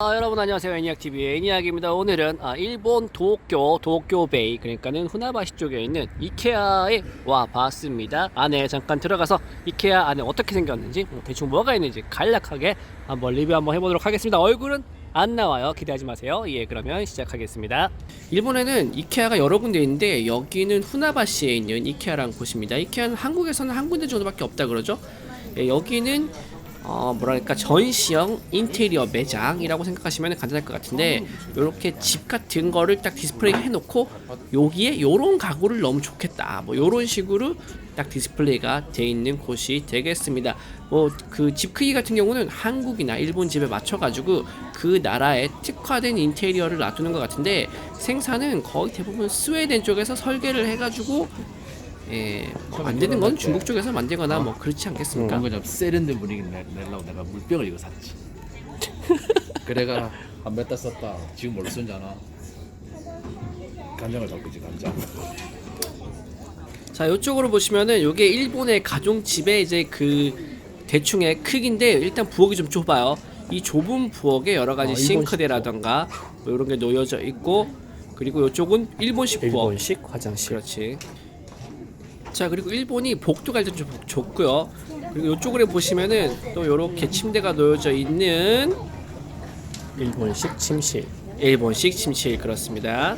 아, 여러분 안녕하세요. 애니악TV의 애니악입니다. 오늘은 아, 일본 도쿄 도쿄베이 그러니까는 후나바시 쪽에 있는 이케아에 와 봤습니다. 안에 잠깐 들어가서 이케아 안에 어떻게 생겼는지 뭐 대충 뭐가 있는지 간략하게 한번 리뷰 한번 해보도록 하겠습니다. 얼굴은 안 나와요. 기대하지 마세요. 예 그러면 시작하겠습니다. 일본에는 이케아가 여러 군데 있는데 여기는 후나바시에 있는 이케아라는 곳입니다. 이케아는 한국에서는 한 군데 정도밖에 없다 그러죠? 예, 여기는 어 뭐랄까 전시형 인테리어 매장이라고 생각하시면 간단할 것 같은데 이렇게 집 같은 거를 딱 디스플레이 해놓고 여기에 요런 가구를 넣으면 좋겠다. 뭐 요런 식으로 딱 디스플레이가 돼 있는 곳이 되겠습니다. 뭐 그 집 크기 같은 경우는 한국이나 일본 집에 맞춰 가지고 그 나라에 특화된 인테리어를 놔두는 것 같은데 생산은 거의 대부분 스웨덴 쪽에서 설계를 해 가지고 예, 뭐 만드는 건 중국 쪽에서 만들거나 뭐 그렇지 않겠습니까? 뭔가 좀 세련된 분위기 내- 내려고 내가 물병을 이거 샀지. 그래가 한 몇 달 썼다. 지금 뭘로 쓰는지 아나? 간장을 바꾸지 간장. 자, 이쪽으로 보시면은 요게 일본의 가정집의 이제 그 대충의 크기인데 일단 부엌이 좀 좁아요. 이 좁은 부엌에 여러 가지 아, 일본식 싱크대라던가 뭐 이런 게 놓여져 있고 그리고 이쪽은 일본식 부엌. 일본식 화장실. 그렇지. 자, 그리고 일본이 복도가 일단 좀 좁고요. 그리고 이쪽으로 보시면은 또 요렇게 침대가 놓여져 있는 일본식 침실. 일본식 침실 그렇습니다.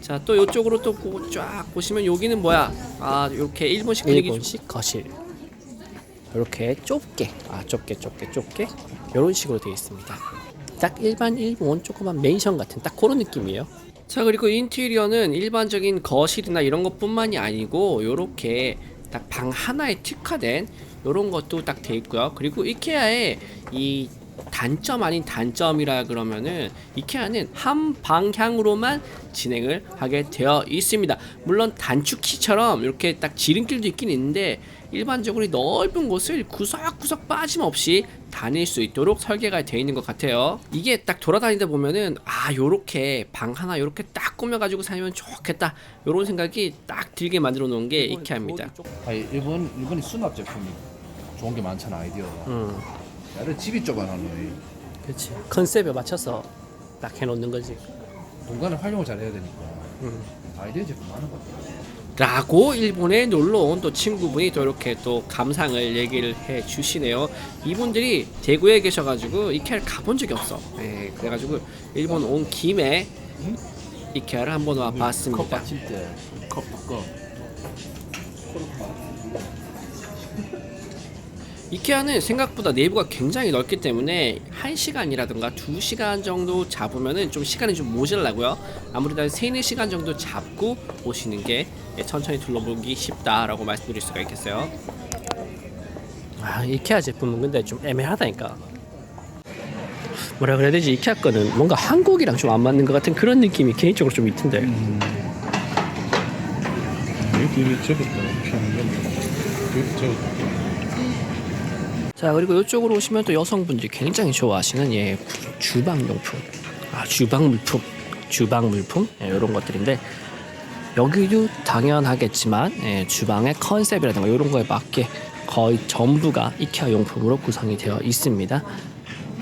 자, 또 이쪽으로 또 쫙 보시면 여기는 뭐야? 아, 이렇게 일본식 분위기 좀- 일본식 거실. 이렇게 좁게, 아 좁게 좁게 좁게 이런 식으로 되어 있습니다. 딱 일반 일본 조그만 맨션 같은 딱 그런 느낌이에요. 자 그리고 인테리어는 일반적인 거실이나 이런 것뿐만이 아니고 요렇게 딱 방 하나에 특화된 요런 것도 딱 돼 있고요. 그리고 이케아의 이 단점 아닌 단점이라 그러면은 이케아는 한 방향으로만 진행을 하게 되어 있습니다. 물론 단축키처럼 이렇게 딱 지름길도 있긴 있는데 일반적으로 이 넓은 곳을 구석구석 빠짐없이 다닐 수 있도록 설계가 되어 있는 것 같아요. 이게 딱 돌아다니다 보면은 아 요렇게 방 하나 요렇게 딱 꾸며가지고 살면 좋겠다 요런 생각이 딱 들게 만들어 놓은 게 이케아입니다. 아니 일본 일본이 수납 제품이 좋은 게 많잖아 아이디어가. 음, 나를 집이 좁아 나는 그렇지. 컨셉에 맞춰서 딱 해놓는 거지. 공간을 활용을 잘 해야 되니까. 음. 아이디어 제품 많은 것 같아. 라고 일본에 놀러 온 또 친구분이 또 이렇게 또 감상을 얘기를 해 주시네요. 이분들이 대구에 계셔가지고 이케아를 가본 적이 없어. 네, 그래가지고 일본 온 김에 이케아를 한번 와컵 봤습니다. 받침대, 컵 뚜껑. 이케아는 생각보다 내부가 굉장히 넓기 때문에 1시간이라든가 2시간 정도 잡으면은 좀 시간이 좀 모자라고요. 아무래도 한 3, 4시간 정도 잡고 오시는 게 천천히 둘러보기 쉽다라고 말씀드릴 수가 있겠어요. 아 이케아 제품은 근데 좀 애매하다니까. 뭐라 그래야 되지? 이케아 거는 뭔가 한국이랑 좀 안 맞는 것 같은 그런 느낌이 개인적으로 좀 있던데. 여기 저기 여기 저기. 자 그리고 이쪽으로 오시면 또 여성분들이 굉장히 좋아하시는 예 주방 용품, 아 주방 물품, 주방 물품? 예, 이런 것들인데 여기도 당연하겠지만 예, 주방의 컨셉이라든가 이런 거에 맞게 거의 전부가 이케아 용품으로 구성이 되어 있습니다.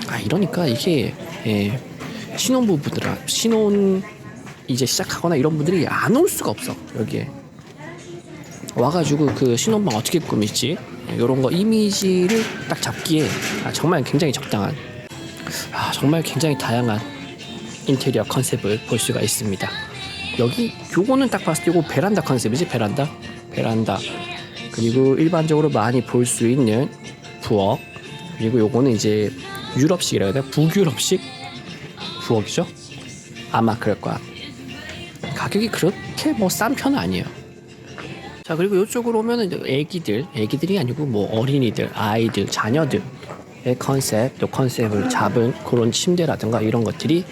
아 이러니까 이게 예, 신혼부부들 신혼 이제 시작하거나 이런 분들이 안 올 수가 없어 여기에 와가지고 그 신혼방 어떻게 꾸밀지? 이런 거 이미지를 딱 잡기에 아, 정말 굉장히 적당한 아, 정말 굉장히 다양한 인테리어 컨셉을 볼 수가 있습니다. 여기 요거는 딱 봤을 때 요거 베란다 컨셉이지 베란다? 베란다. 그리고 일반적으로 많이 볼 수 있는 부엌. 그리고 요거는 이제 유럽식이라 해야 되나? 북유럽식 부엌이죠? 아마 그럴 거야 가격이 그렇게 뭐 싼 편은 아니에요 자 그리고 이쪽으로 오면은 애기들 애기들이 아니고 뭐 어린이들 아이들 자녀들의 컨셉 또 컨셉을 잡은 그런 침대라든가 이런 것들이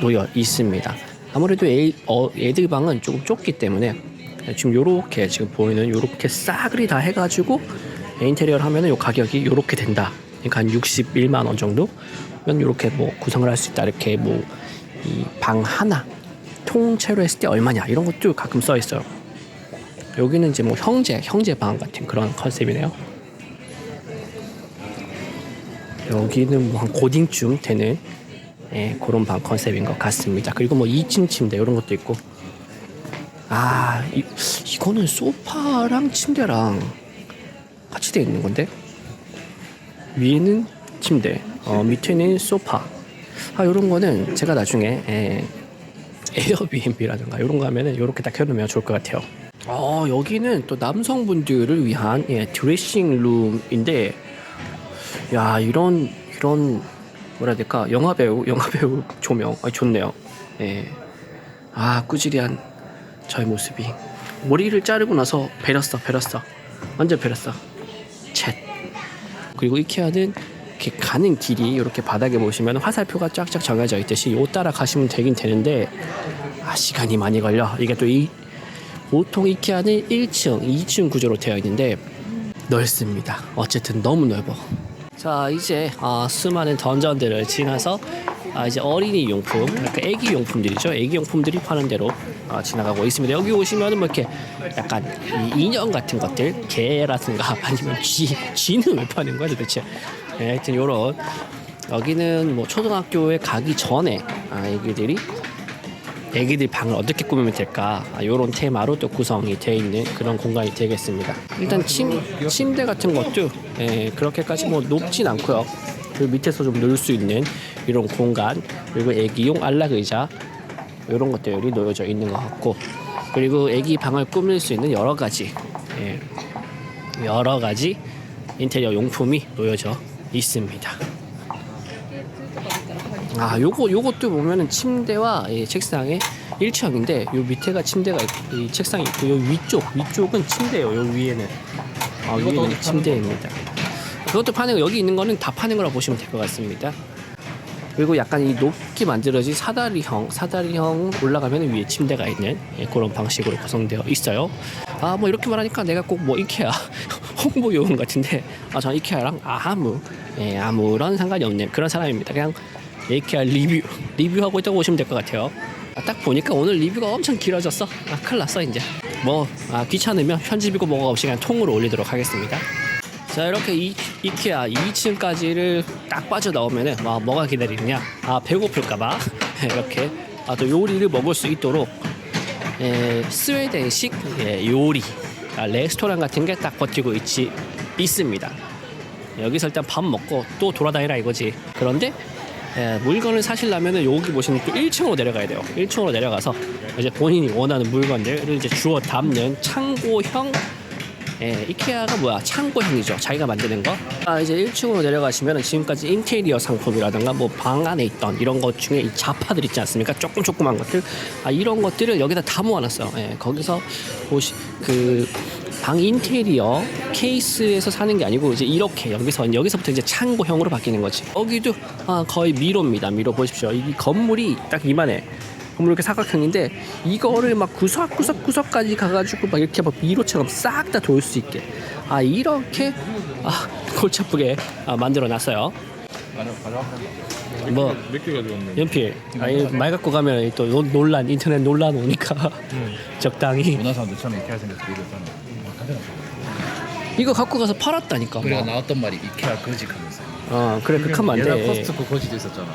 놓여 있습니다. 아무래도 애, 어, 애들 방은 조금 좁기 때문에 지금 요렇게 지금 보이는 요렇게 싸그리 다 해가지고 인테리어를 하면은 요 가격이 요렇게 된다. 그러니까 한 61만 원 정도? 면 요렇게 뭐 구성을 할 수 있다. 이렇게 뭐 이 방 하나 통째로 했을 때 얼마냐? 이런 것도 가끔 써 있어요 여기는 이제 뭐 형제 형제 방 같은 그런 컨셉이네요. 여기는 뭐 한 고딩쯤 되는 예, 그런 방 컨셉인 것 같습니다. 그리고 뭐 2층 침대 이런 것도 있고 아 이, 이거는 소파랑 침대랑 같이 돼 있는 건데 위에는 침대 어, 밑에는 소파 아 이런 거는 제가 나중에 예, 에어비앤비라든가 이런 거 하면은 이렇게 딱 해놓으면 좋을 것 같아요. 어 여기는 또 남성분들을 위한 예, 드레싱 룸인데 야 이런 이런 뭐라 해야 될까? 영화 배우 영화 배우 조명. 아, 좋네요. 예. 아 꾸지리한 저의 모습이. 머리를 자르고 나서 베렸어 베렸어. 완전 베렸어. 챗 그리고 이케아는 이렇게 가는 길이 이렇게 바닥에 보시면 화살표가 쫙쫙 정해져 있듯이 요 따라 가시면 되긴 되는데 아 시간이 많이 걸려. 이게 또 이 보통 이케아는 1층, 2층 구조로 되어 있는데 넓습니다. 어쨌든 너무 넓어. 자 이제 아, 수많은 던전들을 지나서 아, 이제 어린이 용품, 그러니까 애기 용품들이죠. 애기 용품들이 파는 대로 아, 지나가고 있습니다. 여기 오시면은 뭐 이렇게 약간 이 인형 같은 것들, 개라든가 아니면 쥐, 쥐는 왜 파는 거야 도대체? 네, 하여튼 요런 여기는 뭐 초등학교에 가기 전에 아, 애기들이 애기들 방을 어떻게 꾸미면 될까 이런 테마로 또 구성이 되어 있는 그런 공간이 되겠습니다. 일단 침, 침대 같은 것도 예, 그렇게까지 뭐 높진 않고요. 그 밑에서 좀 놀 수 있는 이런 공간 그리고 애기용 안락 의자 이런 것들이 놓여져 있는 것 같고 그리고 애기 방을 꾸밀 수 있는 여러 가지 예, 여러 가지 인테리어 용품이 놓여져 있습니다. 아, 요거 요것도 보면은 침대와 이 책상에 일체형인데 요 밑에가 침대가 있고 이 책상이 있고 요 위쪽 위쪽은 침대예요. 요 위에는 아, 위에는 침대입니다. 그것도 파는 거 여기 있는 거는 다 파는 거라 보시면 될 것 같습니다. 그리고 약간 이 높게 만들어진 사다리형 사다리형 올라가면 위에 침대가 있는 예, 그런 방식으로 구성되어 있어요. 아 뭐 이렇게 말하니까 내가 꼭 뭐 이케아 홍보 요원 같은데 아저 이케아랑 아무 예, 아무런 상관이 없는 그런 사람입니다. 그냥 이케아 리뷰 리뷰하고 있다고 보시면 될 것 같아요. 아, 딱 보니까 오늘 리뷰가 엄청 길어졌어. 아 큰일 났어 이제. 뭐 아, 귀찮으면 편집이고 뭐가 없이 그냥 통으로 올리도록 하겠습니다. 자 이렇게 이, 이케아 2층까지를 딱 빠져나오면은 와, 뭐가 기다리느냐 아 배고플까봐 이렇게 아, 또 요리를 먹을 수 있도록 에, 스웨덴식 예, 요리 아, 레스토랑 같은 게 딱 버티고 있지 있습니다 여기서 일단 밥 먹고 또 돌아다니라 이거지 그런데 에, 물건을 사시려면은 여기 보시면 또 1층으로 내려가야 돼요. 1층으로 내려가서 이제 본인이 원하는 물건들을 이제 주워 담는 창고형. 예, 이케아가 뭐야? 창고형이죠. 자기가 만드는 거. 아, 이제 1층으로 내려가시면 지금까지 인테리어 상품이라든가 뭐 방 안에 있던 이런 것 중에 이 자파들 있지 않습니까? 조금 조그만 것들. 아, 이런 것들을 여기다 다 모아놨어요. 예, 거기서 보시 그 방 인테리어 케이스에서 사는 게 아니고 이제 이렇게 여기서 여기서부터 이제 창고형으로 바뀌는 거지. 여기도 아, 거의 미로입니다. 미로 보십시오. 이 건물이 딱 이만해. 건물 이렇게 사각형인데 이거를 막 구석구석 구석까지 가가지고 막 이렇게 막 미로처럼 싹 다 돌 수 있게. 아 이렇게 아 골치 아프게 아, 만들어 놨어요. 뭐 몇개 가져왔네. 연필. 아니 말 갖고 가면 또 논- 논란 인터넷 논란 오니까. 적당히. 문화 사람들 처음에 이케아 생겼을 때 이랬잖아. 이거 갖고 가서 팔았다니까 우리가 뭐. 나왔던 말이 이케아 거짓하면서. 어 그래 그렇게 하면 옛날 안돼 코스트코 거짓도 있었잖아.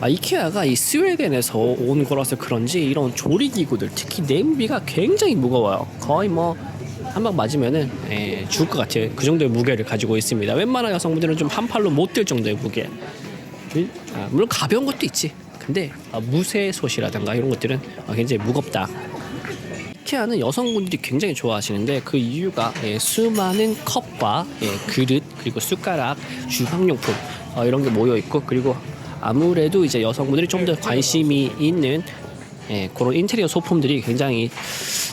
아 이케아가 이 스웨덴에서 온 거라서 그런지 이런 조리기구들 특히 냄비가 굉장히 무거워요. 거의 뭐 한 방 맞으면은 예, 죽을 것 같아요. 그 정도의 무게를 가지고 있습니다. 웬만한 여성분들은 좀 한 팔로 못 들 정도의 무게. 일- 아, 물론 가벼운 것도 있지. 근데 아, 무쇠솥이라든가 이런 것들은 아, 굉장히 무겁다 이케아는 여성분들이 굉장히 좋아하시는데 그 이유가 예, 수많은 컵과 예, 그릇 그리고 숟가락 주방용품 어, 이런 게 모여 있고 그리고 아무래도 이제 여성분들이 좀 더 관심이 있는 예, 그런 인테리어 소품들이 굉장히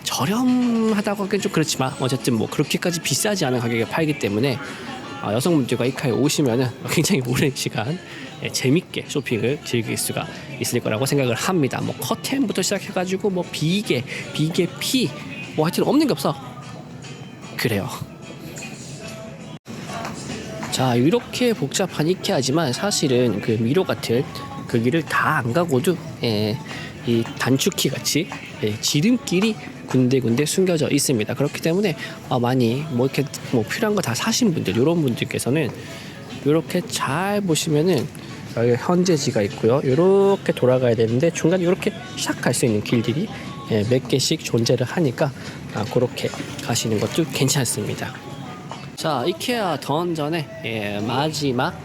저렴하다고 하기엔 좀 그렇지만 어쨌든 뭐 그렇게까지 비싸지 않은 가격에 팔기 때문에 아, 여성분들과 이카에 오시면은 굉장히 오랜 시간 예, 재밌게 쇼핑을 즐길 수가 있을 거라고 생각을 합니다. 뭐 커튼부터 시작해가지고 뭐 비계, 비계 피, 뭐 하여튼 없는 게 없어. 그래요. 자 이렇게 복잡한 이케아지만 사실은 그 미로 같은 그 길을 다 안 가고도 예, 이 단축키 같이 예, 지름길이 군데군데 숨겨져 있습니다. 그렇기 때문에 아, 많이 뭐 이렇게 뭐 필요한 거 다 사신 분들 이런 분들께서는 이렇게 잘 보시면은 여기 현재지가 있고요. 이렇게 돌아가야 되는데 중간에 이렇게 샥 갈 수 있는 길들이 예, 몇 개씩 존재를 하니까 아, 그렇게 가시는 것도 괜찮습니다. 자, 이케아 던전의 예, 마지막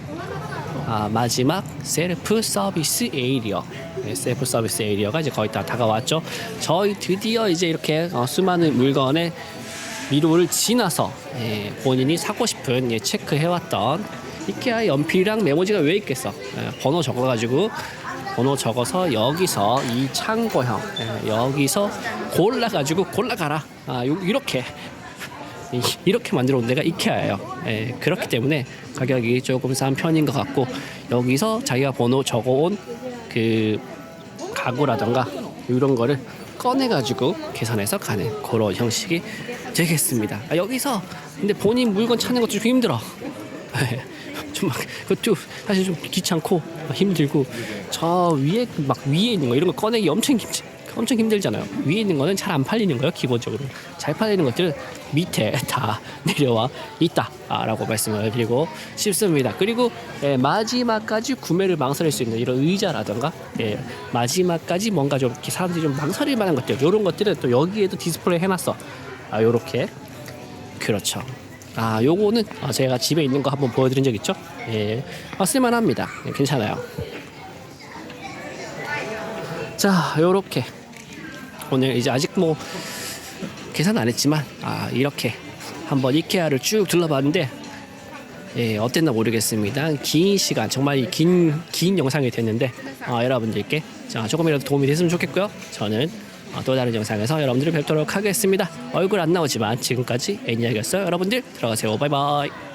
아, 마지막 셀프 서비스 에이리어 네, 셀프 서비스 에이리어가 이제 거의 다 다가왔죠. 저희 드디어 이제 이렇게 어, 수많은 물건의 미로를 지나서 예, 본인이 사고 싶은 예, 체크해왔던 이케아 연필이랑 메모지가 왜 있겠어? 예, 번호 적어가지고 번호 적어서 여기서 이 창고형 예, 여기서 골라가지고 골라가라. 아, 요- 이렇게 이- 이렇게 만들어 온 데가 이케아예요. 예, 그렇기 때문에 가격이 조금 싼 편인 것 같고 여기서 자기가 번호 적어온 그 가구라던가 이런 거를 꺼내가지고 계산해서 가는 그런 형식이 되겠습니다. 아, 여기서 근데 본인 물건 찾는 것도 좀 힘들어. 좀막 그것도 사실 좀 귀찮고 힘들고 저 위에 막 위에 있는 거 이런 거 꺼내기 엄청 힘 엄청 힘들잖아요. 위에 있는 거는 잘 안 팔리는 거예요, 기본적으로. 잘 팔리는 것들은 밑에 다 내려와 있다라고 말씀을 드리고 싶습니다. 그리고 예, 마지막까지 구매를 망설일 수 있는 이런 의자라던가 예, 마지막까지 뭔가 좀 이렇게 사람들이 좀 망설일 만한 것들 이런 것들은 또 여기에도 디스플레이 해놨어. 아, 요렇게 그렇죠. 아, 요거는 아, 제가 집에 있는 거 한번 보여드린 적 있죠? 예, 아, 쓸만합니다. 예, 괜찮아요. 자, 요렇게 오늘 이제 아직 뭐 계산 안 했지만 아 이렇게 한번 이케아를 쭉 둘러봤는데 예 어땠나 모르겠습니다. 긴 시간 정말 긴긴 영상이 됐는데 아, 여러분들께 자 조금이라도 도움이 됐으면 좋겠고요. 저는 아, 또 다른 영상에서 여러분들을 뵙도록 하겠습니다. 얼굴 안 나오지만 지금까지 애니악이었어요. 여러분들 들어가세요. 바이바이.